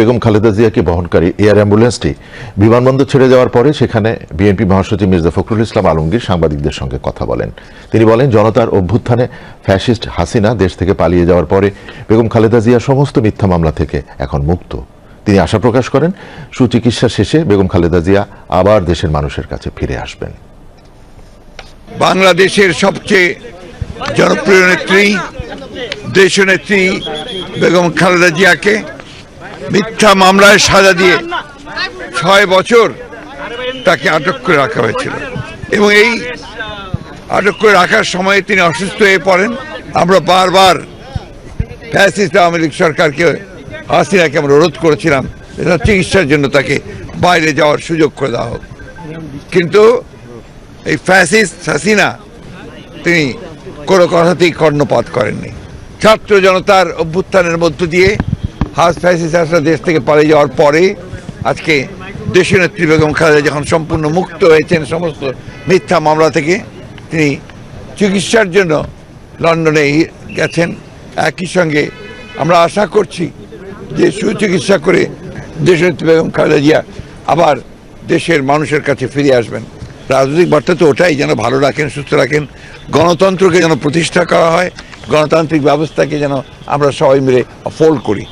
বেগম খালেদা জিয়াকে বহনকারী এয়ার অ্যাম্বুলেন্সটি বিমানবন্দর ছেড়ে যাওয়ার পরে সেখানে বিএনপি মহাসচিব মির্জা ফখরুল ইসলাম আলমগীর সাংবাদিকদের সঙ্গে কথা বলেন। তিনি বলেন, জনতার অভ্যুত্থানে ফ্যাসিস্ট হাসিনা দেশ থেকে পালিয়ে যাওয়ার পরে বেগম খালেদা জিয়া সমস্ত মিথ্যা মামলা থেকে এখন মুক্ত। তিনি আশা প্রকাশ করেন, সুচিকিৎসা শেষে বেগম খালেদা জিয়া আবার দেশের মানুষের কাছে ফিরে আসবেন। বাংলাদেশের সবচেয়ে জনপ্রিয় নেত্রী, দেশনেত্রী বেগম খালেদা জিয়াকে মিথ্যা মামলায় সাজা দিয়ে ছয় বছর তাকে আটক করে রাখা হয়েছিল। এবং এই আটক করে রাখার সময়ে তিনি অসুস্থ হয়ে পড়েন। আমরা বারবার ফ্যাসিস্ট আওয়ামী লীগ সরকারকে, হাসিনাকে আমরা রোধ করেছিলাম চিকিৎসার জন্য তাকে বাইরে যাওয়ার সুযোগ করে দেওয়া হোক। কিন্তু এই ফ্যাসিস্ট হাসিনা, তিনি কোনো কথাতেই কর্ণপাত করেননি। ছাত্র জনতার অভ্যুত্থানের মধ্য দিয়ে হাস ফ্যাসিস্ট হাসিনা দেশ থেকে পালিয়ে যাওয়ার পরে আজকে দেশীয় নেত্রী বেগম খালেদা যখন সম্পূর্ণ মুক্ত হয়েছেন সমস্ত মিথ্যা মামলা থেকে, তিনি চিকিৎসার জন্য লন্ডনে গেছেন। একই সঙ্গে আমরা আশা করছি যে সুচিকিৎসা করে দেশনেত্রী বেগম খালেদা জিয়া আবার দেশের মানুষের কাছে ফিরে আসবেন। রাজনৈতিক বার্তা তো ওটাই, যেন ভালো রাখেন, সুস্থ রাখেন, গণতন্ত্রকে যেন প্রতিষ্ঠা করা হয়, গণতান্ত্রিক ব্যবস্থাকে যেন আমরা সবাই মিলে ফোল্ড করি।